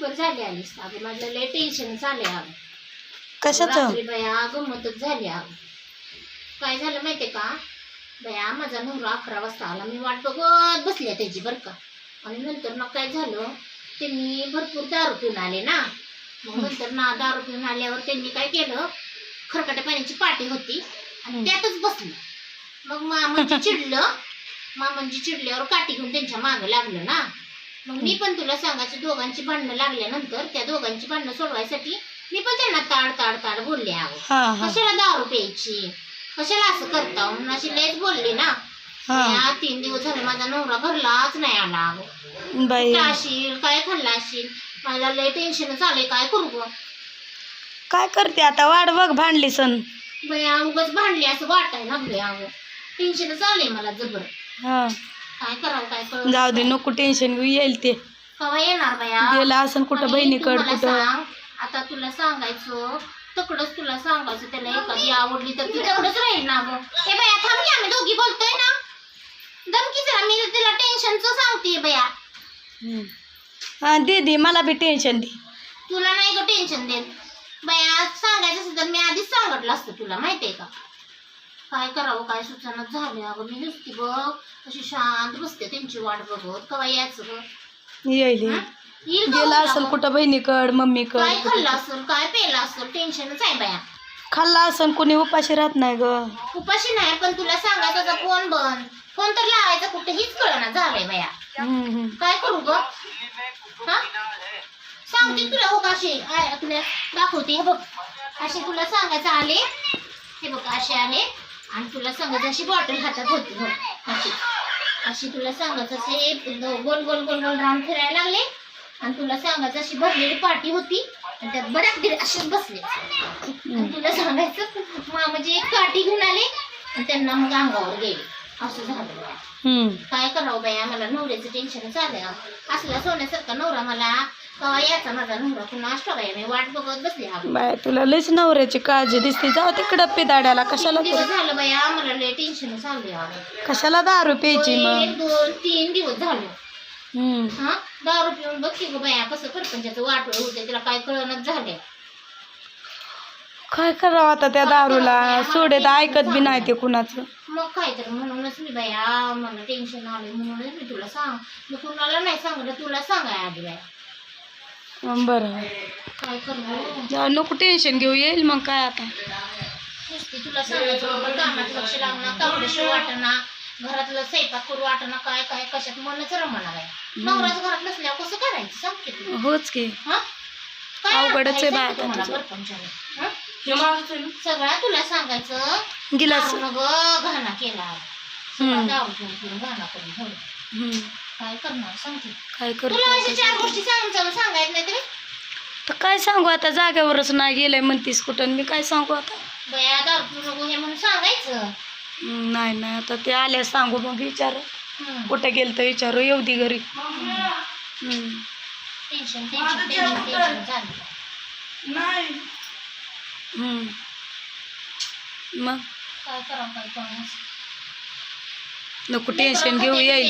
बरं झाली आलीस अगं माझं लय टेन्शन झाले अगं कशाचं? रात्री बया गंमतच झाली अगं काय झालं माहितीये का? बया माझा नवरा अकरा वाजता आला. मी वाट बघत बसल्या त्याची बरं का. आणि नंतर मग काय झालं? त्यांनी भरपूर दारू पिऊन आले ना. मग नंतर ना दारू पिऊन आल्यावर त्यांनी काय केलं? खरकट्या पाण्याची पाटी होती. आणि. त्यातच बसलं. मग मामांची चिडलं. मामांची चिडल्यावर काठी घेऊन त्यांच्या मागं लागलं ना. मग मी पण तुला सांगायचं दोघांची भांडणं लागल्यानंतर त्या दोघांची भांडणं सोडवायसाठी मी पण त्यांना ताड ताड ताड बोलले आहो कशाला दारू प्यायची? कशाला असं करता? म्हणून अशी लयच बोलली ना. या तीन दिवस झाले माझा नवरा घरलाच नाही आला कुठं असशील काय खाल्ला असशील मला लय टेन्शन चाललंय काय करू ग? काय करते आता? वाट बघ भांडली सण. बया उगाच भांडली असं वाटायला लागले अगं. टेन्शन चाललंय मला जबर. हा. काय करावं काय जाऊ दे नको टेन्शन घेऊ येईल ते. कवा येणार बया? गेला असं कुठं आणि बहिणीकड मला कुठं? सांग, आता तुला सांगायचं तकडच तुला सांगायचं त्याला एखादी आवडली तर ती तकडच राहील ना गं. ए बया थांब की आम्ही दोघी बोलतोय ना? दमकी जरा मी तिला टेन्शनच सांगते बया. हम्म. हा दीदी मला बी टेन्शन दे. तुला नाही ग टेन्शन देत. बया सांगायचं असेल तर मी आधीच सांगितलं असतं तुला माहितीये का? काय करावं काय सुचना झालं अगं मी नुसती बघ अशी शांत बसते त्यांची वाट बघत. कवा यायचं ग? येईल हं? येईल का गेला उद्या असेल मग? कुठं बहिणीकड काय मम्मीकड खाल्लं असेल? काय पेलं असेल? टेन्शनच आहे बया. खाल्ला असेल कोणी उपाशी राहत नाही ग. उपाशी नाही पण तुला सांगायचं होतं फोन बंद. फोन तर लावायचा कुठे हीच कळना झालंय बया. हम्म, हम्म. काय करू ग? हा? सांगते तुला हो असे आय- तुला दाखवते हे बघ. असे तुला सांगायचं आले. हे बघ असे आले. आणि तुला सांगायचं अशी बॉटल हातात होती बघ. अशी. अशी तुला सांगायचं असे गोल गोल गोल गोल राऊंड फिरायला लागले. आणि तुला सांगायचं अशी भरलेली पार्टी होती. आणि त्यात बऱ्याच असेच बसले. तुला सांगायचं मा म्हणजे एक काठी घेऊन आले. आणि त्यांना मग अंगावर गेले. असं झालं. काय करावं बाया मला नवऱ्याचं टेन्शन चाललंय असला सोन्यासारखा नवरा मला कवा याचा माझा नवरा पुन्हा असतो बाया मी वाट बघत बसले हा. बाय तुला लयच नवऱ्याची काळजी दिसते. जाऊ तिकडं पिदाड्याला कशाला दिवस झालं बाया मला लय टेन्शन चाललंय अगं. कशाला दारू प्यायची एक मग? दोन तीन दिवस झाले. हम्म. हा दारू पिऊन बघते ग बाया कसं परपंचाचं वाटोळ होते तिला काय कळणच झाले काय करावं आता त्या दारूला? सोडे तर ऐकत बी नाही ते कुणाचं. मग काय तर म्हणूनच मी बाया मला टेन्शन आलं म्हणूनच मी तुला सांग. मी कुणाला नाही सांगलं तुला सांगाय आधी बाया बरं नको टेन्शन घेऊ येईल मग काय आता? तुला सांगायचं कामात लक्ष लागणार घरातलं स्वयंपाक करू काय काय कशात मनच रमणार आहे. नवराच घरात नसल्यावर कसं करायचं? सांग होच की. हा? अवघडच आहे बाया तुम्हाला तुझं. परपंचाने? हा? सगळा तुला सांगायचं. गिलास. ग घाणा केला. घाणा करून. काय करणार? सांगते काय तुला अशा चार करतो गोष्टी सांगून चालू सांगायचं नाही तरी. तर काय सांगू आता? जाग्यावरच नाही गेलंय म्हणतीस कुठं. आणि मी काय सांगू आता? बया दारू पिऊ नको हे म्हणून सांगायचं. हम्म, नाही नाही. आता ते आल्या सांगू मग विचार. हम्म. कुठं गेलं तर विचारू? येऊ दे घरी. हम्म. टेन्शन टेन्शन टेन्शन टेन्शन झालं हम्म. मग? काय करावं काय कळणार नको टेन्शन घेऊ येईल.